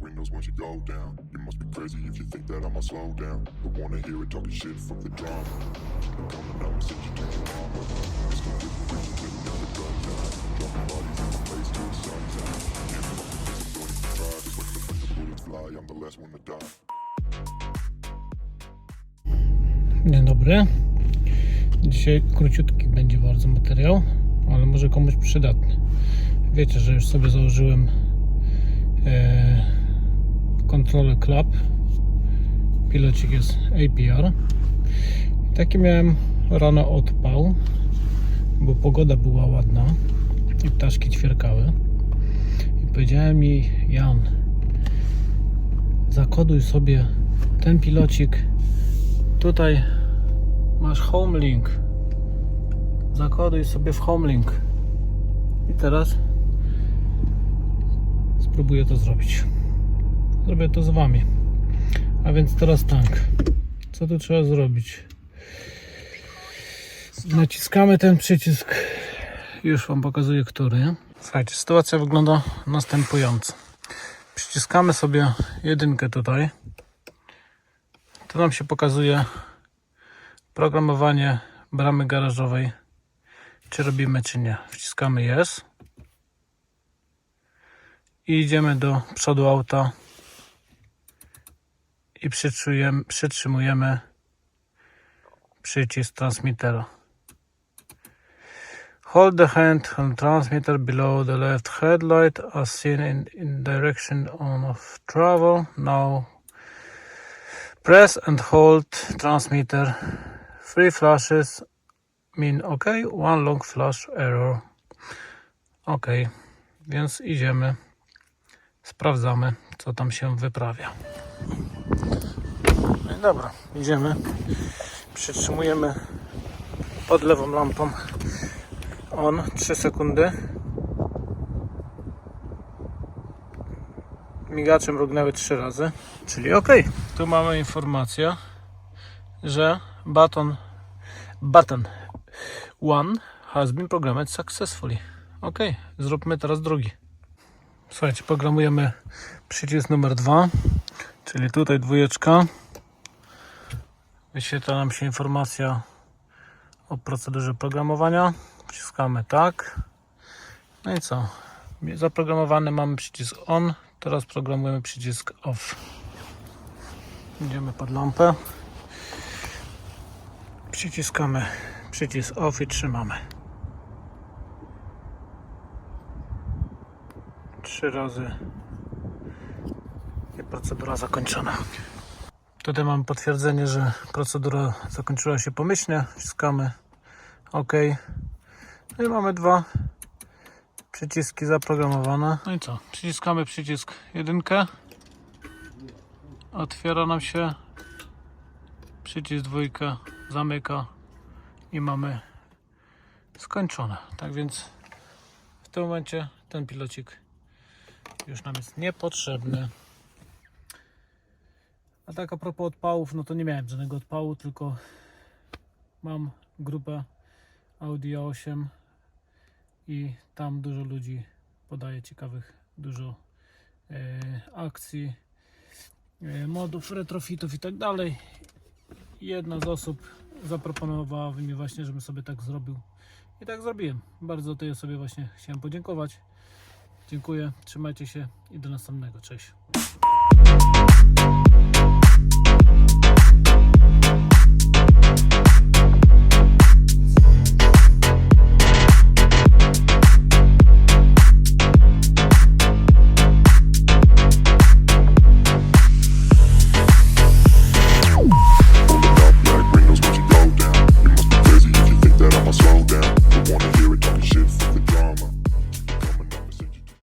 windows once you go down. You must be crazy if you think that I'ma slow down. Don't wanna hear it talking shit, the drama. Coming out and send you to your mama. Whip, Whip, never done that. Dropping bodies in my till the sun's out. Can't don't even try. Just when the, when the bullets fly, I'm the last one to die. Dzień dobry. Dzisiaj króciutki będzie bardzo materiał, ale może komuś przydatny. Wiecie, że już sobie założyłem e, kontrolę klap. Pilocik jest APR. Taki miałem rano odpał, bo pogoda była ładna i ptaszki ćwierkały. I powiedziałem mi Jan, zakoduj sobie ten pilocik Tutaj masz Homelink. Zakoduj sobie w Homelink. I teraz spróbuję to zrobić. Zrobię to z Wami. A więc teraz tak. Co tu trzeba zrobić? Naciskamy ten przycisk. Już Wam pokazuję, który. Słuchajcie, sytuacja wygląda następująco. Przyciskamy sobie jedynkę tutaj. Tu nam się pokazuje programowanie bramy garażowej. Czy robimy, czy nie. Wciskamy Yes. I idziemy do przodu auta. I przytrzymujemy, przycisk transmitera. Hold the hand on transmitter below the left headlight as seen in, in direction on of travel. Now Press and hold transmitter. Three flashes mean OK, one long flash error. OK, więc idziemy, sprawdzamy, co tam się wyprawia. Dobra, idziemy, przytrzymujemy pod lewą lampą on 3 sekundy. migacze mrugnęły trzy razy, czyli ok. Tu mamy informację, że button, button one has been programmed successfully. Ok, zróbmy teraz drugi. Słuchajcie, programujemy przycisk numer dwa, czyli tutaj dwójeczka. Wyświetla nam się informacja o procedurze programowania. Wciskamy tak. No i co? Zaprogramowany mamy przycisk on, Teraz programujemy przycisk off. Idziemy pod lampę. Przyciskamy przycisk off i trzymamy. Trzy razy i procedura zakończona. Tutaj mamy potwierdzenie, że procedura zakończyła się pomyślnie. Wciskamy OK. No i mamy dwa przyciski zaprogramowane. No i co? Przyciskamy przycisk jedynkę. Otwiera nam się. Przycisk dwójkę zamyka i mamy skończone. Tak więc w tym momencie ten pilocik już nam jest niepotrzebny. A tak a propos odpałów, no to nie miałem żadnego odpału, tylko mam grupę Audi A8 i tam dużo ludzi podaje ciekawych dużo e, akcji, e, modów, retrofitów i tak dalej. Jedna z osób zaproponowała mi właśnie, żebym sobie tak zrobił. I tak zrobiłem. Bardzo tej osobie właśnie chciałem podziękować. Dziękuję, trzymajcie się i do następnego. Cześć.